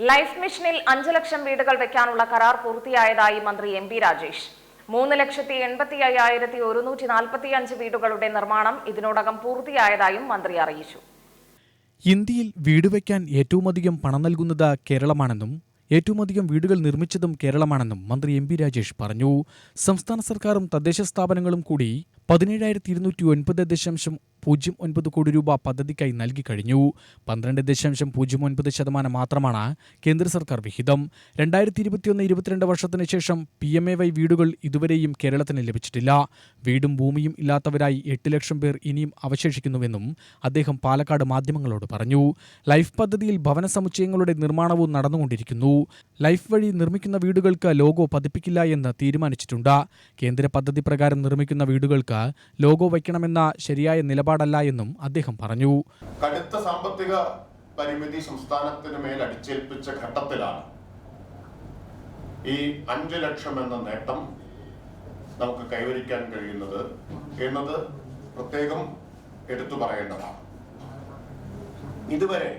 Life മിഷനിൽ അഞ്ച് ലക്ഷം വീടുകൾ വെക്കാനുള്ള കരാർ പൂർത്തിയായതായി മന്ത്രി എം പി രാജേഷ്. മൂന്ന് ലക്ഷത്തി എൺപത്തി അയ്യായിരത്തി ഒരുന്നൂറ്റി നാൽപ്പത്തി അഞ്ച് വീടുകളുടെ നിർമ്മാണം ഇതിനോടകം പൂർത്തിയായതായും മന്ത്രി അറിയിച്ചു. ഇന്ത്യയിൽ വീട് വയ്ക്കാൻ ഏറ്റവുമധികം പണം നൽകുന്നത് കേരളമാണെന്നും ഏറ്റവുമധികം വീടുകൾ നിർമ്മിച്ചതും കേരളമാണെന്നും മന്ത്രി എം പി രാജേഷ് പറഞ്ഞു. സംസ്ഥാന സർക്കാരും തദ്ദേശ സ്ഥാപനങ്ങളും കൂടി പതിനേഴായിരത്തി ഇരുന്നൂറ്റി ഒൻപത് ദശാംശം പൂജ്യം ഒൻപത് കോടി രൂപ പദ്ധതിക്കായി നൽകി കഴിഞ്ഞു. പന്ത്രണ്ട് ദശാംശം പൂജ്യം ഒൻപത് ശതമാനം മാത്രമാണ് കേന്ദ്ര സർക്കാർ വിഹിതം. രണ്ടായിരത്തി ഇരുപത്തിയൊന്ന് ഇരുപത്തിരണ്ട് വർഷത്തിന് ശേഷം പി എം എ വൈ വീടുകൾ ഇതുവരെയും കേരളത്തിന് ലഭിച്ചിട്ടില്ല. വീടും ഭൂമിയും ഇല്ലാത്തവരായി എട്ട് ലക്ഷം പേർ ഇനിയും അവശേഷിക്കുന്നുവെന്നും അദ്ദേഹം പാലക്കാട് മാധ്യമങ്ങളോട് പറഞ്ഞു. ലൈഫ് പദ്ധതിയിൽ ഭവന സമുച്ചയങ്ങളുടെ നിർമ്മാണവും നടന്നുകൊണ്ടിരിക്കുന്നു. ലൈഫ് വഴി നിർമ്മിക്കുന്ന വീടുകൾക്ക് ലോഗോ പതിപ്പിക്കില്ല എന്ന് തീരുമാനിച്ചിട്ടുണ്ട്. കേന്ദ്ര പദ്ധതി പ്രകാരം നിർമ്മിക്കുന്ന വീടുകൾക്ക് ലോഗോ വയ്ക്കണമെന്ന ശരിയായ നിലപാടല്ല എന്നും അദ്ദേഹം പറഞ്ഞു. കടുത്ത സാമ്പത്തിക പരിമിതി സംസ്ഥാനത്തിന് മേൽ അടിച്ചേൽപ്പിച്ച ഘട്ടത്തിലാണ് ഈ അഞ്ച് ലക്ഷം എന്ന നേട്ടം നമുക്ക് കൈവരിക്കാൻ കഴിയുന്നത് എന്നത് പ്രത്യേകം എടുത്തു പറയേണ്ടതാണ്. ഇതുവരെ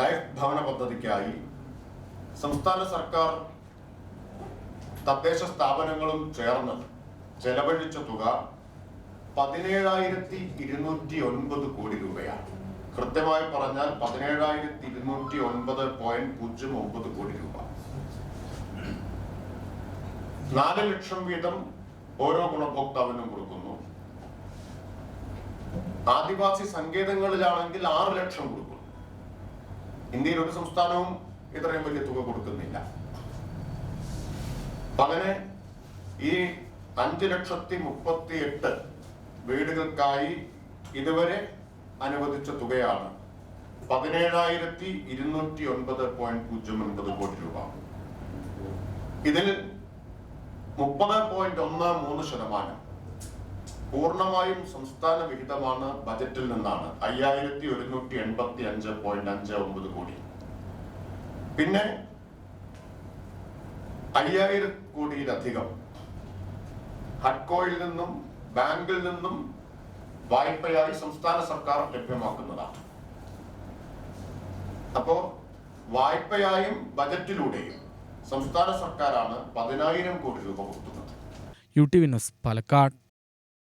ലൈഫ് ഭവന പദ്ധതിക്കായി സംസ്ഥാന സർക്കാർ തദ്ദേശ സ്ഥാപനങ്ങളും ചേർന്ന് ചെലവഴിച്ച തുക പതിനേഴായിരത്തി ഇരുന്നൂറ്റി ഒൻപത് കോടി രൂപയാണ്. കൃത്യമായി പറഞ്ഞാൽ പതിനേഴായിരത്തി ഇരുന്നൂറ്റി ഒൻപത് പോയിന്റ് പൂജ്യം ഒമ്പത് കോടി രൂപ. നാല് ലക്ഷം വീതം ഓരോ ഗുണഭോക്താവിനും കൊടുക്കുന്നു. ആദിവാസി സങ്കേതങ്ങളിലാണെങ്കിൽ ആറ് ലക്ഷം കൊടുക്കുന്നു. ഇന്ത്യയിൽ ഒരു സംസ്ഥാനവും ഇത്രയും വലിയ തുക കൊടുക്കുന്നില്ല. അങ്ങനെ ഈ അഞ്ച് ലക്ഷത്തി മുപ്പത്തി എട്ട് വീടുകൾക്കായി ഇതുവരെ അനുവദിച്ച തുകയാണ് പതിനേഴായിരത്തി ഇരുന്നൂറ്റി ഒൻപത് പോയിന്റ് പൂജ്യം ഒൻപത് കോടി രൂപ. ഇതിൽ മുപ്പത് പോയിന്റ് ഒന്ന് മൂന്ന് ശതമാനം പൂർണമായും സംസ്ഥാന വിഹിതമാണ് ബജറ്റിൽ നിന്നാണ്. അയ്യായിരത്തി ഒരുന്നൂറ്റി എൺപത്തി അഞ്ച് പോയിന്റ് അഞ്ച് ഒമ്പത് കോടി. പിന്നെ അയ്യായിരം കോടിയിലധികം ഹഡ്കോയിൽ നിന്നും ബാങ്കിൽ നിന്നും വായ്പയായി സംസ്ഥാന സർക്കാർ ലഭ്യമാക്കുന്നതാണ്. അപ്പോ വായ്പയായും ബജറ്റിലൂടെയും സംസ്ഥാന സർക്കാരാണ് പതിനായിരം കോടി രൂപ കൊടുക്കുന്നത്. U T Vinas Palakkad.